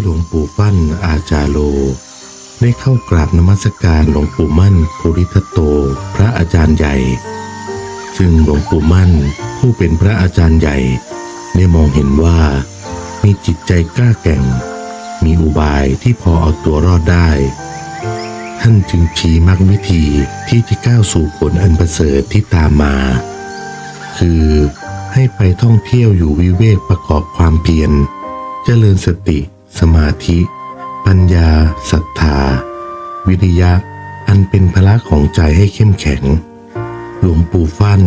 ที่หลวงปู่ฟั่นอาจารโล ได้เข้ากราบนมัสการหลวงปู่มั่นภูริทัตโต พระอาจารย์ใหญ่ ซึ่งหลวงปู่มั่นผู้เป็นพระอาจารย์ใหญ่ ได้มองเห็นว่า มีจิตใจกล้าแกร่ง มีอุบายที่พอเอาตัวรอดได้ ท่านจึงชี้มรรควิธีที่จะก้าวสู่ผลอันประเสริฐที่ตามมา คือให้ไปท่องเที่ยวอยู่วิเวกประกอบความเพียรเจริญสติ สมาธิ ปัญญาศรัทธา วิริยะ อันเป็นพละของใจให้เข้มแข็ง หลวงปู่ฟั่น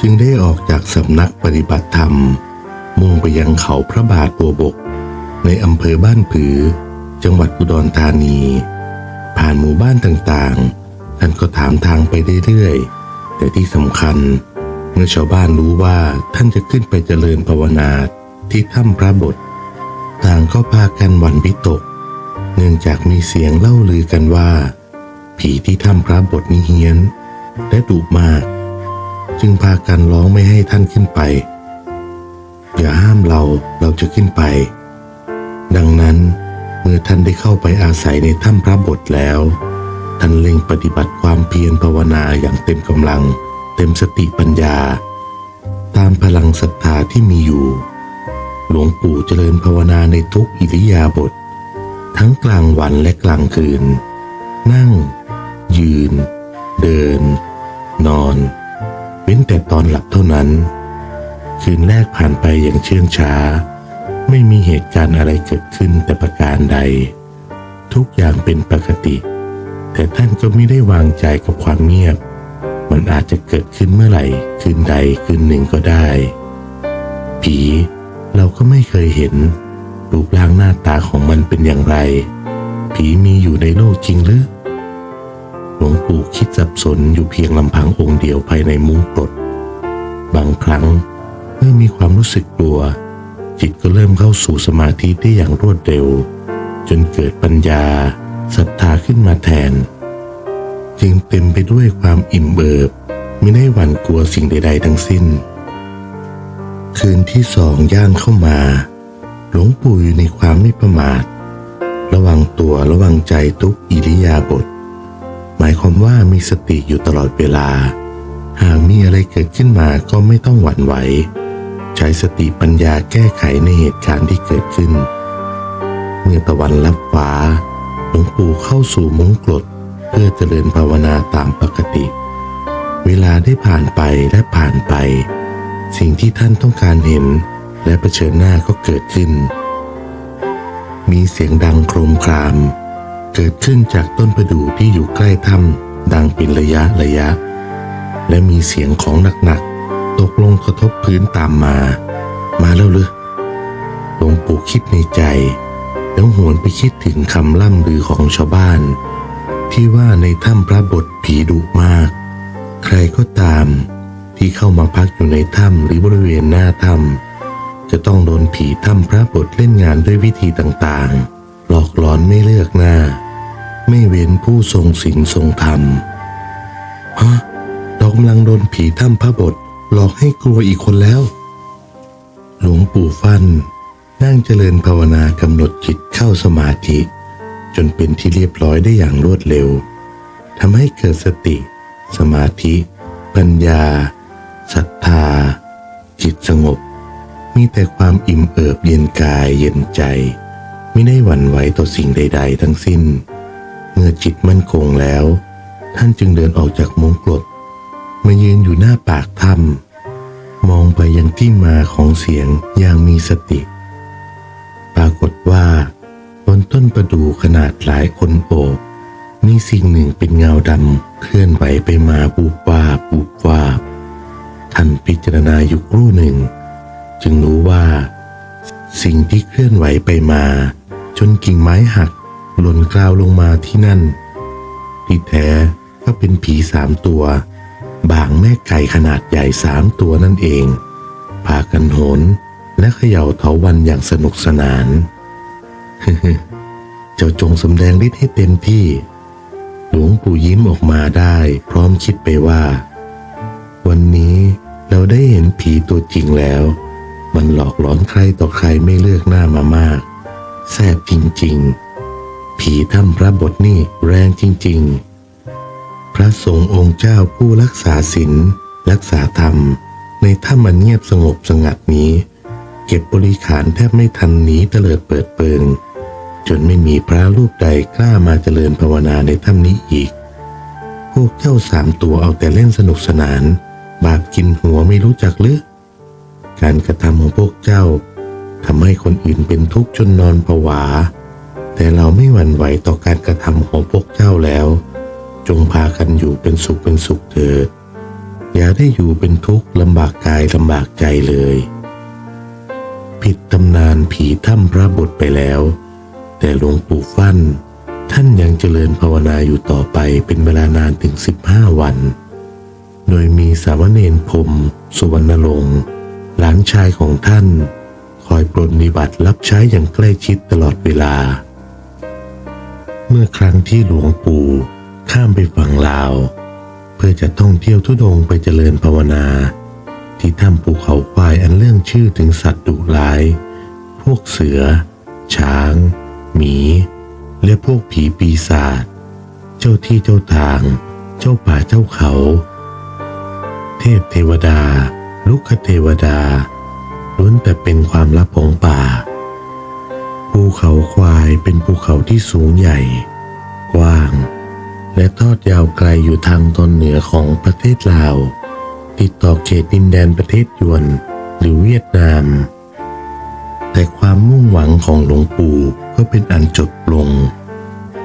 จึงได้ออกจากสำนักปฏิบัติธรรม มุ่งไปยังเขาพระบาทบัวบก ในอำเภอบ้านผือ จังหวัดอุดรธานี ผ่านหมู่บ้านต่างๆ ท่านก็ถามทางไปเรื่อยๆ แต่ที่สำคัญเมื่อชาวบ้านรู้ว่าท่านจะขึ้นไปเจริญภาวนาที่ถ้ำพระบท ต่างก็พากันหวั่นวิตก เนื่องจากมีเสียงเล่าลือกันว่า ผีที่ถ้ำพระบทนี้เฮี้ยน และดุมาก จึงพากันร้องไม่ให้ท่านขึ้นไป อย่าห้ามเราเราจะขึ้นไป ดังนั้นเมื่อท่านได้เข้าไปอาศัยในถ้ำพระบทแล้ว ท่านเล็งปฏิบัติความเพียรภาวนาอย่างเต็มกำลัง เต็มสติปัญญา ตามพลังศรัทธาที่มีอยู่ หลวงปู่เจริญภาวนาในทุกอิริยาบถทั้งกลางวันและกลางคืน นั่ง ยืน เดิน นอน เว้นแต่ตอนหลับเท่านั้น คืนแรกผ่านไปอย่างเชื่องช้า ไม่มีเหตุการณ์อะไรเกิดขึ้นแต่ประการใด ทุกอย่างเป็นปกติ แต่ท่านก็ไม่ได้วางใจกับความเงียบ มันอาจจะเกิดขึ้นเมื่อไหร่ คืนใดคืนหนึ่งก็ได้ ผี เราก็ไม่เคยเห็น รูปร่างหน้าตาของมันเป็นอย่างไร ผีมีอยู่ในโลกจริงหรือหลวงปู่คิดสับสนอยู่เพียงลำพังองค์เดียวภายในมุ้งกรดบางครั้งเมื่อมีความรู้สึกกลัว จิตก็เริ่มเข้าสู่สมาธิได้อย่างรวดเร็ว จนเกิดปัญญาศรัทธาขึ้นมาแทน จึงเต็มไปด้วยความอิ่มเอิบไม่ได้หวั่นกลัวสิ่งใด ๆ ทั้งสิ้น คืนที่สองย่างเข้ามา หลวงปู่อยู่ในความไม่ประมาท ระวังตัวระวังใจทุกอิริยาบถหมายความว่ามีสติอยู่ตลอดเวลา หากมีอะไรเกิดขึ้นมาก็ไม่ต้องหวั่นไหว ใช้สติปัญญาแก้ไขในเหตุการณ์ที่เกิดขึ้น เมื่อตะวันลับฟ้า หลวงปู่เข้าสู่มงกลดเพื่อเจริญภาวนาตามปกติ เวลาได้ผ่านไปและผ่านไป สิ่งที่ท่านต้องการเห็นและเผชิญหน้าก็เกิดขึ้น มีเสียงดังโครมคราม เกิดขึ้นจากต้นประดู่ที่อยู่ใกล้ถ้ำดังเป็นระยะระยะ และมีเสียงของหนักๆตกลงกระทบพื้นตามมา มาแล้วหรือหลวงปู่คิดในใจ แล้วหวนไปคิดถึงคำล่ำลือของชาวบ้าน ที่ว่าในถ้ำพระบทผีดุมาก ใครก็ตาม ที่เข้ามาพักอยู่ในถ้ำหรือบริเวณหน้าถ้ำจะต้องโดนผีถ้ำพระบทเล่นงานด้วยวิธีต่างๆ หลอกหลอนไม่เลือกหน้า ไม่เว้นผู้ทรงศีลทรงธรรมฮะเรากำลังโดนผีถ้ำพระบทหลอกให้กลัวอีกคนแล้ว หลวงปู่ฟันนั่งเจริญภาวนากำหนดจิตเข้าสมาธิ จนเป็นที่เรียบร้อยได้อย่างรวดเร็วทำให้เกิดสติ สมาธิ ปัญญา ศรัทธา จิตสงบ มีแต่ความอิ่มเอิบเย็นกายเย็นใจ ไม่ได้หวั่นไหวต่อสิ่งใด ๆ ทั้งสิ้น เมื่อจิตมั่นคงแล้ว ท่านจึงเดินออกจากมงกลดมายืนอยู่หน้าปากถ้ำมองไปยังที่มาของเสียงอย่างมีสติ ปรากฏว่าบนต้นประดู่ขนาดหลายคนโอบมีสิ่งหนึ่งเป็นเงาดำเคลื่อนไหวไปมาปูบวาบปูบวาบ ท่านพิจารณาอยู่ครู่หนึ่ง จึงรู้ว่า สิ่งที่เคลื่อนไหวไปมา จนกิ่งไม้หักหล่นกลาวลงมาที่นั่น ที่แท้ก็เป็นผีสามตัว บางแม่ไก่ขนาดใหญ่สามตัวนั่นเอง พากันโหนและเขย่าเถาวันอย่างสนุกสนาน เจ้าจงสำแดงฤทธิ์ให้เต็มที่ หลวงปู่ยิ้มออกมาได้ พร้อมคิดไปว่า วันนี้ เราได้เห็นผีตัวจริงแล้ว มันหลอกหลอนใครต่อใครไม่เลือกหน้ามามาก แสบจริงๆ ผีถ้ำพระบทนี่แรงจริง ๆ พระสงฆ์องค์เจ้าผู้รักษาศีลรักษาธรรม ในถ้ำมันเงียบสงบสงัดนี้ เก็บบริขารแทบไม่ทันหนีเตลิดเปิดเปิงจนไม่มีพระรูปใดกล้ามาเจริญภาวนาในถ้ำนี้อีก พวกเจ้าสามตัวเอาแต่เล่นสนุกสนาน บาปกินหัวไม่รู้จักหรือ การกระทำของพวกเจ้าทำให้คนอื่นเป็นทุกข์จนนอนผวา แต่เราไม่หวั่นไหวต่อการกระทำของพวกเจ้าแล้ว จงพากันอยู่เป็นสุขเป็นสุขเถิดอย่าได้อยู่เป็นทุกข์ลำบากกายลำบากใจเลย ผิดตำนานผีถ้ำพระบทไปแล้ว แต่หลวงปู่ฟั่น ท่านยังเจริญภาวนาอยู่ต่อไปเป็นเวลานานถึง 15 วัน โดยมีสามเณรพรมสุวรรณลงหลานชายของท่าน คอยปรนนิบัติรับใช้อย่างใกล้ชิดตลอดเวลา เมื่อครั้งที่หลวงปู่ข้ามไปฝั่งลาว เพื่อจะท่องเที่ยวทุดงไปเจริญภาวนา ที่ถ้ำภูเขาควายอันเรื่องชื่อถึงสัตว์ดุร้าย พวกเสือ ช้าง หมี และพวกผีปีศาจเจ้าที่เจ้าทาง เจ้าป่าเจ้าเขา เทพเทวดา ลุกเทวดาล้วนแต่เป็นความลับของป่า ภูเขาควายเป็นภูเขาที่สูงใหญ่ กว้าง และทอดยาวไกลอยู่ทางตอนเหนือของประเทศลาว ติดต่อเขตดินแดนประเทศยวนหรือเวียดนาม แต่ความมุ่งหวังของหลวงปู่ก็เป็นอันจบลง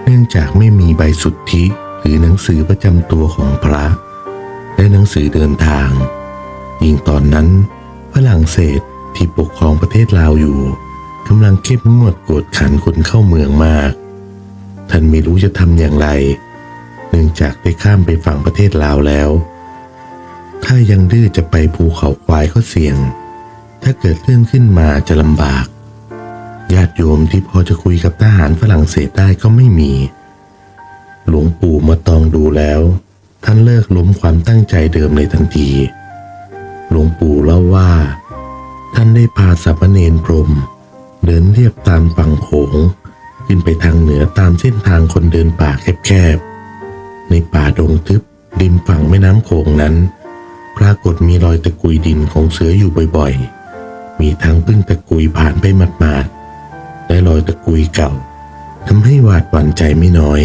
เนื่องจากไม่มีใบสุทธิหรือหนังสือประจำตัวของพระ และหนังสือเดินทาง ยิ่งตอนนั้นฝรั่งเศสที่ปกครองประเทศลาวอยู่กำลังเข้มงวดกวดขันคนเข้าเมืองมาก ท่านไม่รู้จะทำอย่างไร เนื่องจากได้ข้ามไปฝั่งประเทศลาวแล้ว ถ้ายังดื้อจะไปภูเขาควายก็เสี่ยง ถ้าเกิดเรื่องขึ้นมาจะลำบาก ญาติโยมที่พอจะคุยกับทหารฝรั่งเศสได้ก็ไม่มี หลวงปู่มาตองดูแล้ว ท่านเลิกล้มความตั้งใจเดิมในทันที หลวงปู่เล่าว่า ท่านได้พาสามเณรพรม เดินเรียบตามฝั่งโขง ขึ้นไปทางเหนือตามเส้นทางคนเดินป่าแคบๆ ในป่าดงทึบริมฝั่งแม่น้ำโขงนั้น ปรากฏมีรอยตะกุยดินของเสืออยู่บ่อยๆ มีทั้งพึ่งตะกุยผ่านไปหมาดๆและรอยตะกุยเก่าทำให้หวาดหวั่นใจไม่น้อย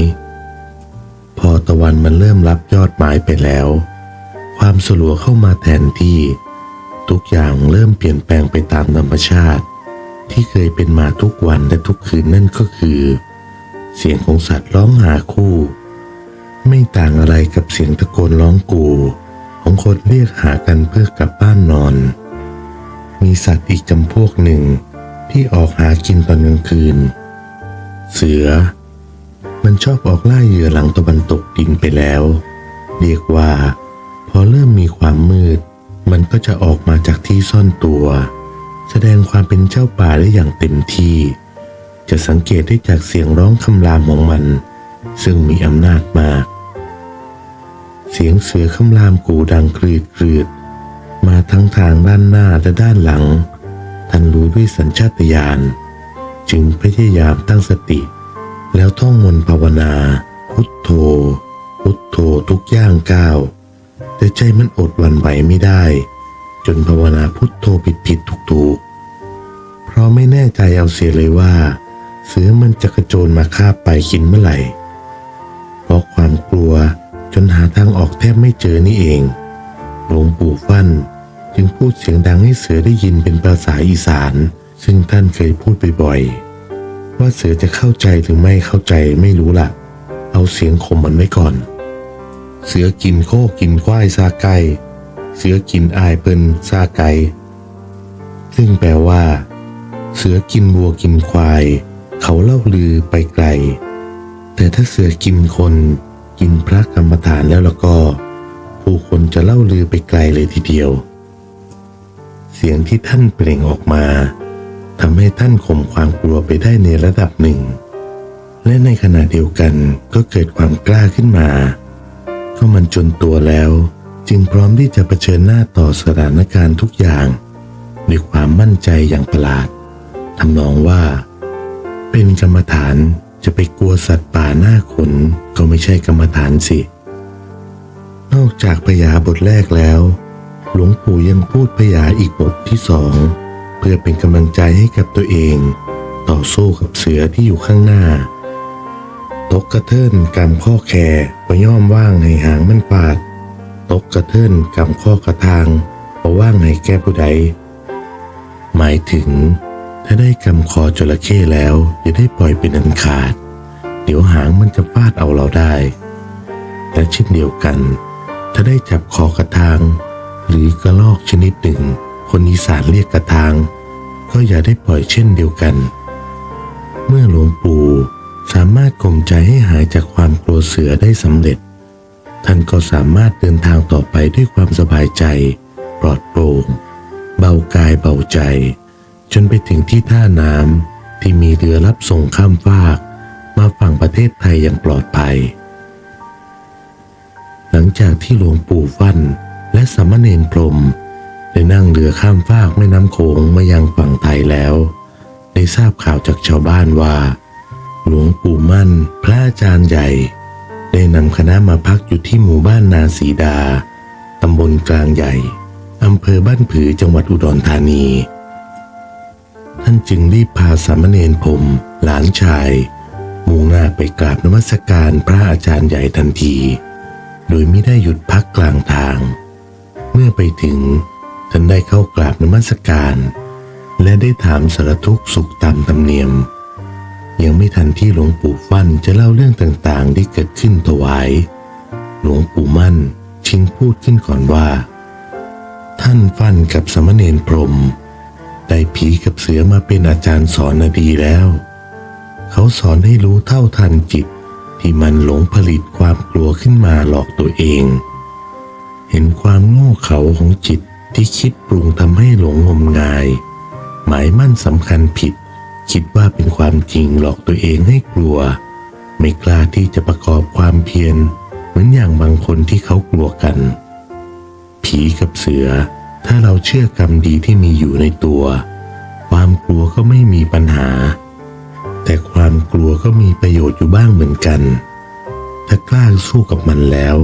พอตะวันมันเริ่มรับยอดไม้ไปแล้ว ความสลัวเข้ามาแทนที่ ทุกอย่างเริ่มเปลี่ยนแปลงไปตามธรรมชาติ ที่เคยเป็นมาทุกวันและทุกคืนนั่นก็คือ เสียงของสัตว์ร้องหาคู่ ไม่ต่างอะไรกับเสียงตะโกนร้องกูของคนเรียกหากันเพื่อกลับบ้านนอน มีสัตว์อีกจำพวกหนึ่งที่ออกหากินตอนกลางคืน เสือ มันชอบออกล่าเหยื่อหลังตะวันตกดินไปแล้ว เรียกว่า พอเริ่มมีความมืด มันก็จะออกมาจากที่ซ่อนตัว แสดงความเป็นเจ้าป่าได้อย่างเต็มที่ จะสังเกตได้จากเสียงร้องคำรามของมัน ซึ่งมีอำนาจมาก เสียงเสือคำรามกูดังกรีดกรีดมาทั้งทางด้านหน้าและด้านหลัง ท่านรู้ด้วยสัญชาตญาณจึงพยายามตั้งสติ แล้วท่องมนต์ภาวนา พุทโธ พุทโธทุกย่างก้าวแต่ใจมันอดวันไหวไม่ได้ จนภาวนาพุทโธผิดผิดถูกถูกๆเพราะไม่แน่ใจเอาเสียเลยว่า เสือมันจะกระโจนมาคาบไปกินเมื่อไหร่ เพราะความกลัวจนหาทางออกแทบไม่เจอนี่เองหลวงปู่ฟั่นจึงพูดเสียงดังให้เสือได้ยินเป็นภาษาอีสาน ซึ่งท่านเคยพูดบ่อยๆ ว่าเสือจะเข้าใจหรือไม่เข้าใจไม่รู้ละเอาเสียงข่มมันไว้ก่อน เสือกินโคกินควายซาไก่เสือกินอายเปินซาไก่ซึ่งแปลว่า เสือกินวัวกินควาย เขาเล่าลือไปไกล แต่ถ้าเสือกินคนกินพระกรรมฐานแล้วแล้วก็ ผู้คนจะเล่าลือไปไกลเลยทีเดียว เสียงที่ท่านเปล่งออกมา ทำให้ท่านข่มความกลัวไปได้ในระดับหนึ่ง และในขณะเดียวกันก็เกิดความกล้าขึ้นมาก็มันจนตัวแล้ว จึงพร้อมที่จะเผชิญหน้าต่อสถานการณ์ทุกอย่างด้วยความมั่นใจอย่างประหลาดทำนองว่า เป็นกรรมฐานจะไปกลัวสัตว์ป่าหน้าขนก็ไม่ใช่กรรมฐานสิ นอกจากพยาบทแรกแล้ว หลวงปู่ยังพูดพยาอีกบทที่สอง เพื่อเป็นกำลังใจให้กับตัวเอง ต่อสู้กับเสือที่อยู่ข้างหน้า ตกกระเทินกำข้อแคปย่อมว่างให้หางมันฟาด ตกกระเทินกำข้อกระทางปว่างให้แก้ผู้ใด หมายถึง ถ้าได้กำคอจระเข้แล้วอย่าได้ปล่อยเป็นอันขาด เดี๋ยวหางมันจะฟาดเอาเราได้และเช่นเดียวกัน ถ้าได้จับคอกระทาง หรือกระลอกชนิดหนึ่ง คนอีสานเรียกกระทาง ก็อย่าได้ปล่อยเช่นเดียวกัน เมื่อหลวงปู่สามารถข่มใจให้หายจากความกลัวเสือได้สำเร็จ ท่านก็สามารถเดินทางต่อไปด้วยความสบายใจ ปลอดโปร่ง เบากายเบาใจ จนไปถึงที่ท่าน้ำที่มีเรือรับส่งข้ามฟาก มาฝั่งประเทศไทยอย่างปลอดภัย หลังจากที่หลวงปู่ฟันและสามเณรพรม ได้นั่งเรือข้ามฟากแม่น้ำโขงมายังฝั่งไทยแล้ว ได้ทราบข่าวจากชาวบ้านว่า หลวงปู่มั่น พระอาจารย์ใหญ่ ได้นำคณะมาพักอยู่ที่หมู่บ้านนาสีดาตำบลกลางใหญ่อำเภอบ้านผือจังหวัดอุดรธานี ท่านจึงรีบพาสามเณรผม หลานชาย มุ่งหน้าไปกราบนมัสการพระอาจารย์ใหญ่ทันที โดยไม่ได้หยุดพักกลางทาง เมื่อไปถึง ท่านได้เข้ากราบนมัสการ และได้ถามสารทุกข์สุขตามธรรมเนียม ยังไม่ทันที่หลวงปู่ฟั่นจะเล่าเรื่องต่างๆ ที่เกิดขึ้นถวาย หลวงปู่มั่นชิงพูดขึ้นก่อนว่า ท่านฟั่นกับสามเณรพรหมได้ผีกับเสือมาเป็นอาจารย์สอนนาดีแล้ว เขาสอนให้รู้เท่าทันจิตที่มันหลงผลิตความกลัวขึ้นมาหลอกตัวเอง เห็นความโง่เขลาของจิต ที่คิดปรุงทำให้หลงงมงาย หมายมั่นสำคัญผิด คิดว่าเป็นความจริงหลอกตัวเองให้กลัว ไม่กล้าที่จะประกอบความเพียรเหมือนอย่างบางคนที่เขากลัวกัน ผีกับเสือ ถ้าเราเชื่อกรรมดีที่มีอยู่ในตัว ความกลัวก็ไม่มีปัญหา แต่ความกลัวก็มีประโยชน์อยู่บ้างเหมือนกัน ถ้ากล้าสู้กับมันแล้ว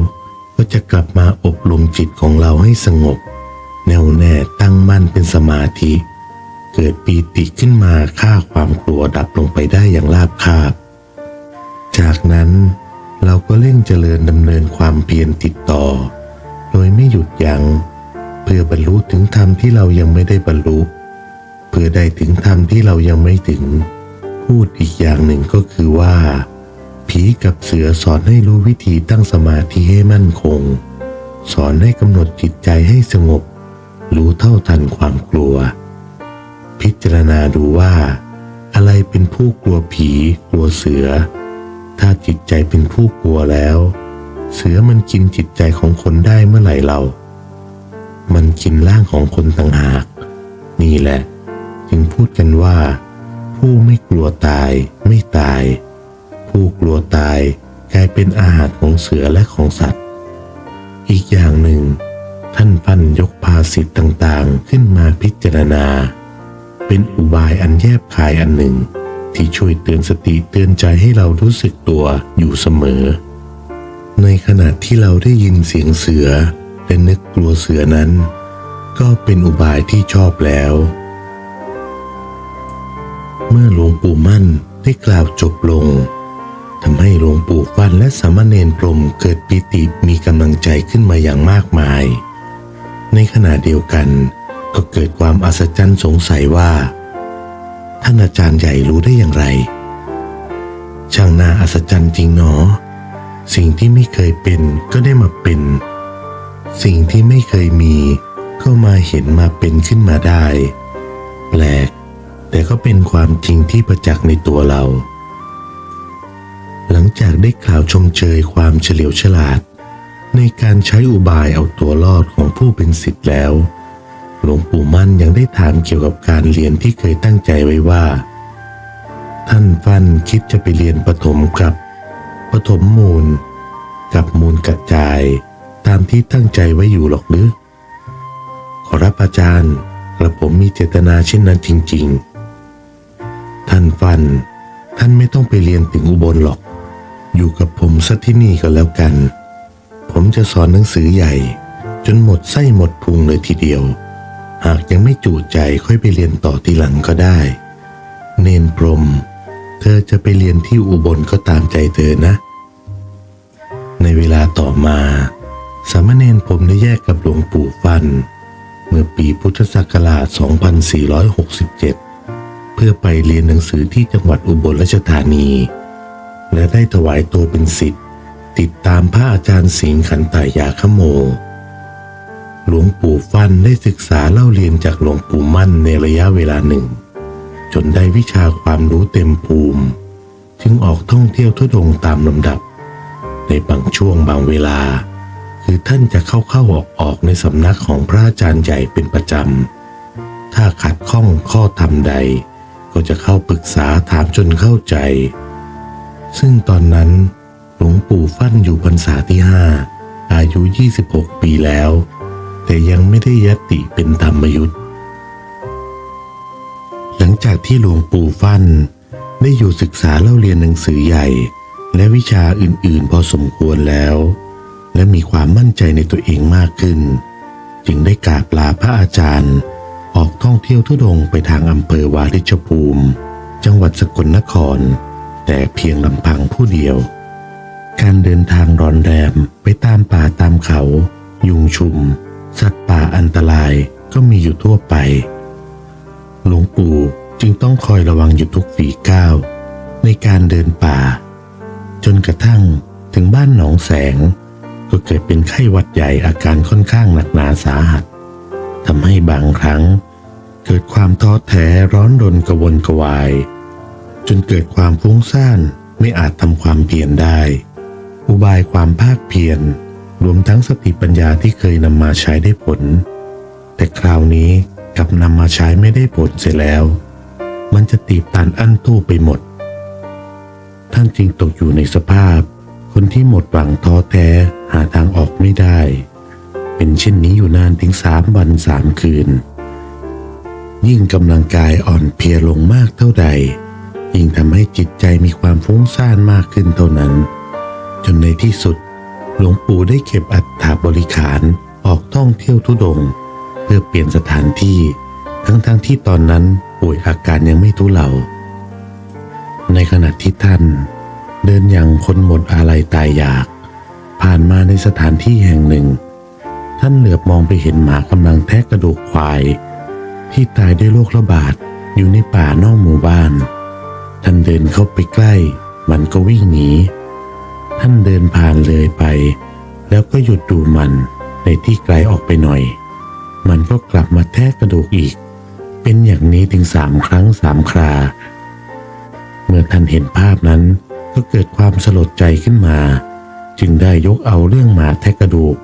ก็จะกลับมาอบรมจิตของเราให้สงบ แน่วแน่ตั้งมั่นเป็นสมาธิ เกิดปีติขึ้นมาฆ่าความกลัวดับลงไปได้อย่างราบคาบ จากนั้นเราก็เร่งเจริญดำเนินความเพียรติดต่อ โดยไม่หยุดยัง้งเพื่อบรรลุถึงธรรมที่เรายังไม่ได้บรรลุ เพื่อได้ถึงธรรมที่เรายังไม่ถึง พูดอีกอย่างหนึ่งก็คือว่า ผีกับเสือสอนให้รู้วิธีตั้งสมาธิให้มั่นคง สอนให้กำหนดจิตใจให้สงบ รู้เท่าทันความกลัว พิจารณาดูว่า อะไรเป็นผู้กลัวผีกลัวเสือ ถ้าจิตใจเป็นผู้กลัวแล้ว เสือมันกินจิตใจของคนได้เมื่อไหร่เรา มันกินร่างของคนต่างหาก นี่แหละ จึงพูดกันว่า ผู้ไม่กลัวตายไม่ตาย ผู้กลัวตายกลายเป็นอาหารของเสือและของสัตว์ อีกอย่างหนึ่ง ท่านพันยกภาสิทธ์ต่างๆ ขึ้นมาพิจารณา เป็นอุบายอันแยบคายอันหนึ่ง ที่ช่วยเตือนสติเตือนใจให้เรารู้สึกตัวอยู่เสมอ ในขณะที่เราได้ยินเสียงเสือและนึกกลัวเสือนั้น ก็เป็นอุบายที่ชอบแล้ว เมื่อหลวงปู่มั่นได้กล่าวจบลงทำให้หลวงปู่ฟันและสามเณรพรมเกิดปิติมีกำลังใจขึ้นมาอย่างมากมาย ในขณะเดียวกัน ก็เกิดความอัศจรรย์สงสัยว่า ท่านอาจารย์ใหญ่รู้ได้อย่างไร ช่างน่าอัศจรรย์จริงหนอ สิ่งที่ไม่เคยเป็นก็ได้มาเป็น สิ่งที่ไม่เคยมีก็มาเห็นมาเป็นขึ้นมาได้ แปลก แต่ก็เป็นความจริงที่ประจักษ์ในตัวเรา หลังจากได้กล่าวชมเชยความเฉลียวฉลาด ในการใช้อุบายเอาตัวรอดของผู้เป็นศิษย์แล้ว หลวงปู่มั่นยังได้ถามเกี่ยวกับการเรียนที่เคยตั้งใจไว้ว่า ท่านฟันคิดจะไปเรียนประถมกับปฐมมูล กับมูลกระจายตามที่ตั้งใจไว้อยู่หรอกหรือ ขอรับอาจารย์กระผมมีเจตนาเช่นนั้นจริง ๆ ท่านฟัน ท่านไม่ต้องไปเรียนถึงอุบลหรอก อยู่กับผมสักที่นี่ก็แล้วกัน ผมจะสอนหนังสือใหญ่ จนหมดไส้หมดพุงเลยทีเดียว หากยังไม่จุใจค่อยไปเรียนต่อทีหลังก็ได้ เนนพรม เธอจะไปเรียนที่อุบลก็ตามใจเธอนะ ในเวลาต่อมา สามเณรผมได้แยกกับหลวงปู่ฟัน เมื่อปีพุทธศักราช 2467 เพื่อไปเรียนหนังสือที่จังหวัดอุบลราชธานี และได้ถวายตัวเป็นศิษย์ ติดตามพระอาจารย์สิงห์ขันตายาขโม หลวงปู่ฟันได้ศึกษาเล่าเรียนจากหลวงปู่มั่นในระยะเวลาหนึ่ง จนได้วิชาความรู้เต็มภูมิ จึงออกท่องเที่ยวทุดงตามลำดับ ในบางช่วงบางเวลา คือท่านจะเข้าเข้าออกออกในสำนักของพระอาจารย์ใหญ่เป็นประจำ ถ้าขัดข้องข้อธรรมใด ก็จะเข้าปรึกษาถามจนเข้าใจ ซึ่งตอนนั้น หลวงปู่ฟั่นอยู่พรรษาที่ห้าอายุ 26 ปีแล้ว แต่ยังไม่ได้ยติเป็นธรรมยุทธ์หลังจากที่หลวงปู่ฟั่นได้อยู่ศึกษาเล่าเรียนหนังสือใหญ่ และวิชาอื่นๆ พอสมควรแล้ว และมีความมั่นใจในตัวเองมากขึ้น จึงได้กราบลาพระอาจารย์ ออกท่องเที่ยวทุดงไปทางอำเภอวาริชภูมิ จังหวัดสกลนคร แต่เพียงลำพังผู้เดียว การเดินทางร้อนแรมไปตามป่าตามเขา ยุงชุม สัตว์ป่าอันตรายก็มีอยู่ทั่วไป หลวงปู่จึงต้องคอยระวังอยู่ทุกฝีก้าวในการเดินป่า จนกระทั่งถึงบ้านหนองแสง ก็เกิดเป็นไข้หวัดใหญ่อาการค่อนข้างหนักหนาสาหัสทำให้บางครั้ง เกิดความท้อแท้ร้อนรนกระวนกระวาย จนเกิดความฟุ้งซ่านไม่อาจทำความเพียรได้ อุบายความภาคเพียรรวมทั้งสติปัญญาที่เคยนำมาใช้ได้ผล แต่คราวนี้กลับนำมาใช้ไม่ได้ผลเสียแล้ว มันจะตีบตันอั้นตู้ไปหมด ท่านจึงตกอยู่ในสภาพ คนที่หมดหวังท้อแท้หาทางออกไม่ได้ เป็นเช่นนี้อยู่นานถึงสามวันสามคืน ยิ่งกำลังกายอ่อนเพลียลงมากเท่าใด ยิ่งทำให้จิตใจมีความฟุ้งซ่านมากขึ้นเท่านั้น จนในที่สุด หลวงปู่ได้เก็บอัฐาบริขารออกท่องเที่ยวทุดง เพื่อเปลี่ยนสถานที่ ทั้งๆทที่ตอนนั้นป่วยอาการยังไม่ทุเลาในขณะที่ท่าน เดินอย่างคนหมดอาลัยตายอยาก ผ่านมาในสถานที่แห่งหนึ่ง ท่านเหลือบมองไปเห็นหมากำลังแทะกระดูกควาย ที่ตายด้วยโรคระบาดอยู่ในป่านอกหมู่บ้าน ท่านเดินเข้าไปใกล้ มันก็วิ่งหนี ท่านเดินผ่านเลยไป แล้วก็หยุดดูมันในที่ไกลออกไปหน่อย มันก็กลับมาแทะกระดูกอีก เป็นอย่างนี้ถึงสามครั้งสามครา เมื่อท่านเห็นภาพนั้นก็เกิดความสลดใจขึ้นมา จึงได้ยกเอาเรื่องหมาแทะกระดูก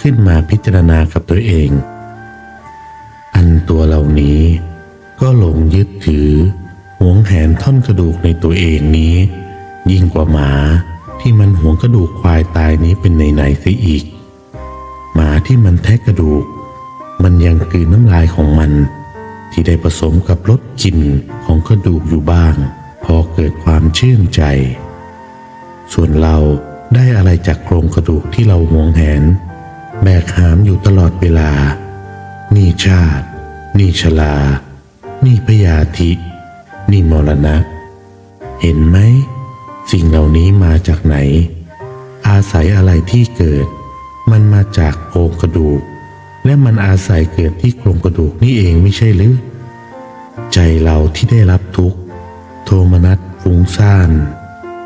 ขึ้นมาพิจารณากับตัวเอง อันตัวเหล่านี้ ก็หลงยึดถือหวงแหนท่อนกระดูกในตัวเองนี้ ยิ่งกว่าหมา ที่มันหวงกระดูกควายตายนี้เป็นไหนๆเสียอีก หมาที่มันแทะกระดูก มันยังกลืนน้ำลายของมัน ที่ได้ผสมกับรสกลิ่นของกระดูกอยู่บ้าง พอเกิดความชื่นใจ ส่วนเราได้อะไรจากโครงกระดูกที่เราหวงแหน แบกหามอยู่ตลอดเวลา นี่ชาติ นี่ชลา นี่พยาธิ นี่มรณะ เห็นไหม สิ่งเหล่านี้มาจากไหน อาศัยอะไรที่เกิด มันมาจากโครงกระดูก และมันอาศัยเกิดที่โครงกระดูกนี่เองไม่ใช่หรือ ใจเราที่ได้รับทุกข์ โทมนัสฟุ้งซ่าน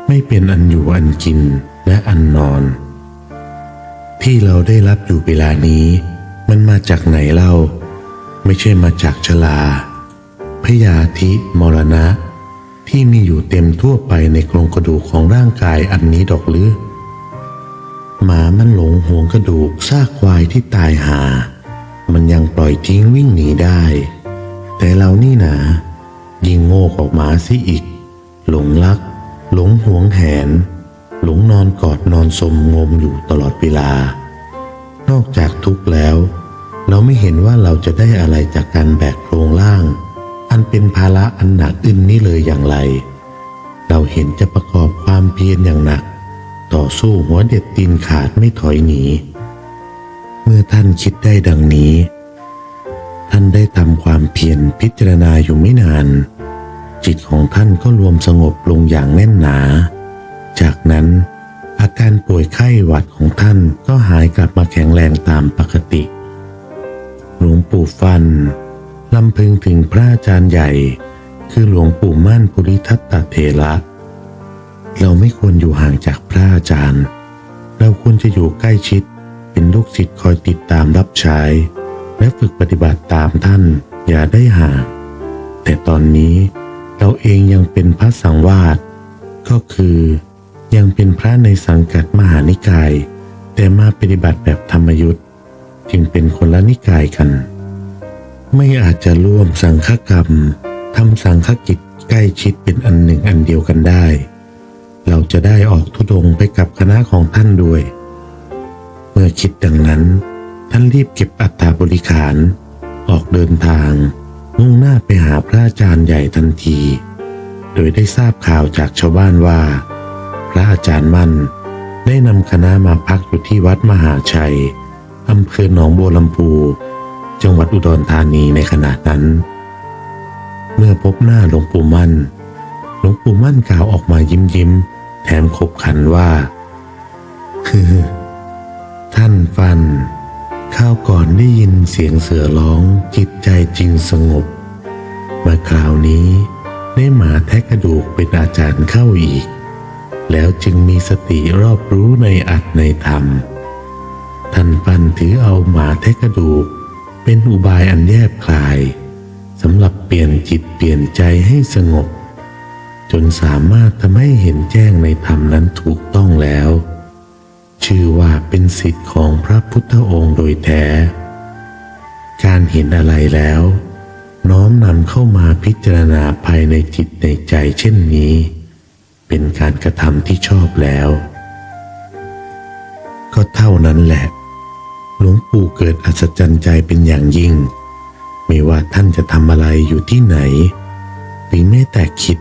ไม่เป็นอันอยู่อันกินและอันนอน ที่เราได้รับอยู่เวลานี้ มันมาจากไหนเล่า ไม่ใช่มาจากชลาพยาธิมรณะ ที่มีอยู่เต็มทั่วไปในโครงกระดูกของร่างกายอันนี้ดอกหรือ หมามันหลงหวงกระดูกซากควายที่ตายหา มันยังปล่อยทิ้งวิ่งหนีได้ แต่เรานี่นะยิ่งโง่กว่าหมาซิอีก หลงรัก หลงหวงแหน หลงนอนกอดนอนสมงมอยู่ตลอดเวลา นอกจากทุกข์แล้ว เราไม่เห็นว่าเราจะได้อะไรจากการแบกโครงล่าง อันเป็นภาระอันหนักอึนนี้เลยอย่างไร เราเห็นจะประกอบความเพียรอย่างหนัก ต่อสู้หัวเด็ดตีนขาดไม่ถอยหนี เมื่อท่านคิดได้ดังนี้ ท่านได้ทำความเพียรพิจารณาอยู่ไม่นาน จิตของท่านก็รวมสงบลงอย่างแน่นหนา จากนั้นอาการป่วยไข้หวัดของท่านก็หายกลับมาแข็งแรงตามปกติ หลวงปู่ฟัน ลำพึงถึงพระอาจารย์ใหญ่ คือหลวงปู่มั่นปุริทัตตเถระ เราไม่ควรอยู่ห่างจากพระอาจารย์ เราควรจะอยู่ใกล้ชิด เป็นลูกศิษย์คอยติดตามรับใช้ และฝึกปฏิบัติตามท่านอย่าได้ห่าง แต่ตอนนี้เราเองยังเป็นพระสังวาสก็คือ ยังเป็นพระในสังกัดมหานิกาย แต่มาปฏิบัติแบบธรรมยุทธ์จึงเป็นคนละนิกายกัน ไม่อาจจะร่วมสังฆกรรมทำสังฆกิจใกล้ชิดเป็นอันหนึ่งอันเดียวกันได้ เราจะได้ออกทุดงไปกับคณะของท่านด้วย เมื่อคิดดังนั้น ท่านรีบเก็บอัฐาบริขาร ออกเดินทาง มุ่งหน้าไปหาพระอาจารย์ใหญ่ทันที โดยได้ทราบข่าวจากชาวบ้านว่า พระอาจารย์มั่นได้นำคณะมาพักอยู่ที่วัดมหาชัยอำเภอหนองบัวลำพู จังหวัดอุดรธานีในขณะนั้น เมื่อพบหน้าหลวงปู่มั่น หลวงปู่มั่นกล่าวออกมายิ้มยิ้ม แถมขบขันว่า คือ ท่านฟัน ข้าวก่อนได้ยินเสียงเสือร้องจิตใจจึงสงบ มาคราวนี้ได้หมาแทะกระดูกเป็นอาจารย์เข้าอีก แล้วจึงมีสติรอบรู้ในอัตในธรรม ท่านฟันถือเอาหมาแทะกระดูก เป็นอุบายอันแยบคลายสำหรับเปลี่ยนจิตเปลี่ยนใจให้สงบ จนสามารถทำให้เห็นแจ้งในธรรมนั้นถูกต้องแล้ว ชื่อว่าเป็นสิทธิ์ของพระพุทธองค์โดยแท้ การเห็นอะไรแล้ว น้อมนำเข้ามาพิจารณาภายในจิตในใจเช่นนี้ เป็นการกระทำที่ชอบแล้ว ก็เท่านั้นแหละ หลวงปู่เกิดอัศจรรย์ใจเป็นอย่างยิ่ง ไม่ว่าท่านจะทำอะไรอยู่ที่ไหนหรือแม้แต่คิด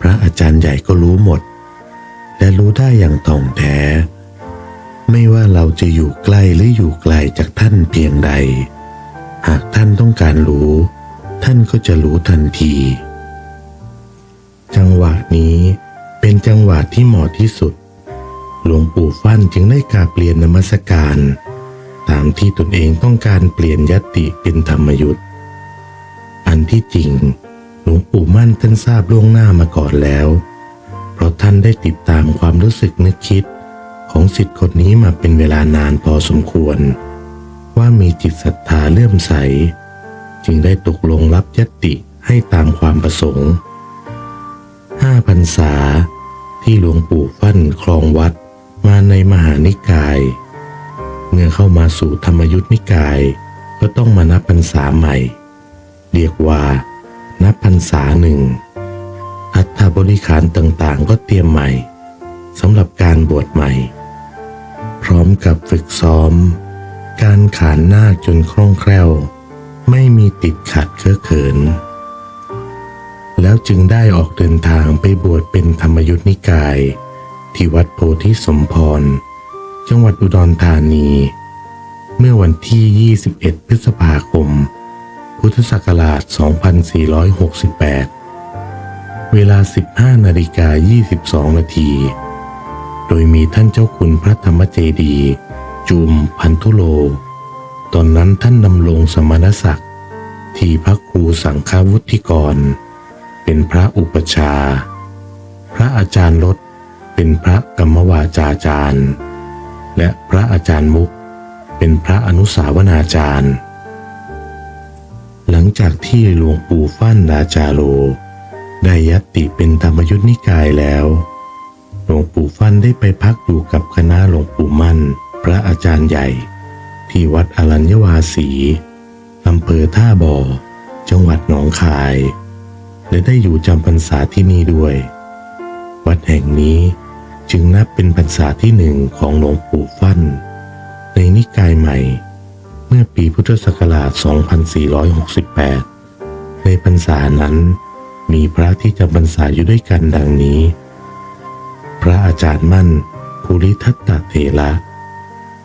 พระอาจารย์ใหญ่ก็รู้หมด และรู้ได้อย่างถ่องแท้ ไม่ว่าเราจะอยู่ใกล้หรืออยู่ไกลจากท่านเพียงใด หากท่านต้องการรู้ ท่านก็จะรู้ทันที จังหวะนี้เป็นจังหวะที่เหมาะที่สุด หลวงปู่ฟั่นจึงได้กราบเรียนนมัสการ ตามที่ตนเองต้องการเปลี่ยนยติเป็นธรรมยุทธ์อันที่จริง หลวงปู่มั่นท่านทราบล่วงหน้ามาก่อนแล้ว เพราะท่านได้ติดตามความรู้สึกนึกคิดของสิทธิ์คนนี้มาเป็นเวลานานพอสมควร ว่ามีจิตศรัทธาเลื่อมใส จึงได้ตกลงรับยติให้ตามความประสงค์ห้าพรรษาที่หลวงปู่ฟั่นครองวัดมาในมหานิกาย เมื่อเข้ามาสู่ธรรมยุทธนิกาย ก็ต้องมานับพรรษาใหม่ เรียกว่า นับพรรษาหนึ่งอัฐบริขารต่างๆ ก็เตรียมใหม่สำหรับการบวชใหม่ พร้อมกับฝึกซ้อม การขานหน้าจนคล่องแคล่ว ไม่มีติดขัดเคอะเขิน แล้วจึงได้ออกเดินทางไปบวชเป็นธรรมยุทธนิกาย ที่วัดโพธิสมพร จังหวัดอุดรธานี เมื่อวันที่ 21 พฤษภาคม พุทธศักราช 2468 เวลา 15 นาฬิกา 22 นาที โดยมีท่านเจ้าคุณพระธรรมเจดีย์จุมพันธุโล ตอนนั้นท่านดำรงสมณศักดิ์ที่พระครูสังฆวุฒิกร เป็นพระอุปชา พระอาจารย์ลดเป็นพระกรรมวาจาจารย์ และพระอาจารย์มุก เป็นพระอนุสาวนาจารย์ หลังจากที่หลวงปู่ฟั่นราจาโล ได้ยัตติเป็นธรรมยุทธนิกายแล้ว หลวงปู่ฟั่นได้ไปพักอยู่กับคณะหลวงปู่มั่น พระอาจารย์ใหญ่ ที่วัดอรัญญวาสีอำเภอท่าบ่อ จังหวัดหนองคาย และได้อยู่จำพรรษาที่นี่ด้วย วัดแห่งนี้ จึงนับเป็นพรรษาที่หนึ่งของหลวงปู่ฟั่น ในนิกายใหม่ เมื่อปีพุทธศักราช 2468 ในพรรษานั้น มีพระที่จำพรรษาอยู่ด้วยกันดังนี้ พระอาจารย์มั่นภูริทัตตเถระ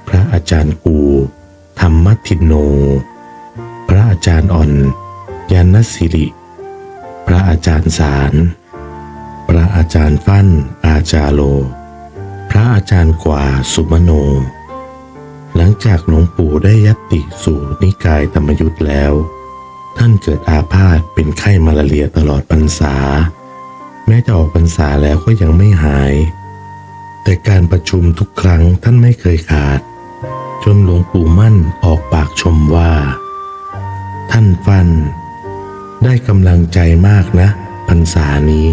พระอาจารย์กู ธรรมทินโน พระอาจารย์อ่อนยานสิริ พระอาจารย์สาร ระอาจารย์ฟั่นอาจาโล พระอาจารย์กว่าสุมโน หลังจากหลวงปู่ได้ยัตติสู่นิกายธรรมยุทธ์แล้ว ท่านเกิดอาพาธเป็นไข้มาลาเรียตลอดพรรษา แม้จะออกพรรษาแล้วก็ยังไม่หาย แต่การประชุมทุกครั้งท่านไม่เคยขาด จนหลวงปู่มั่นออกปากชมว่า ท่านฟันได้กำลังใจมากนะพรรษานี้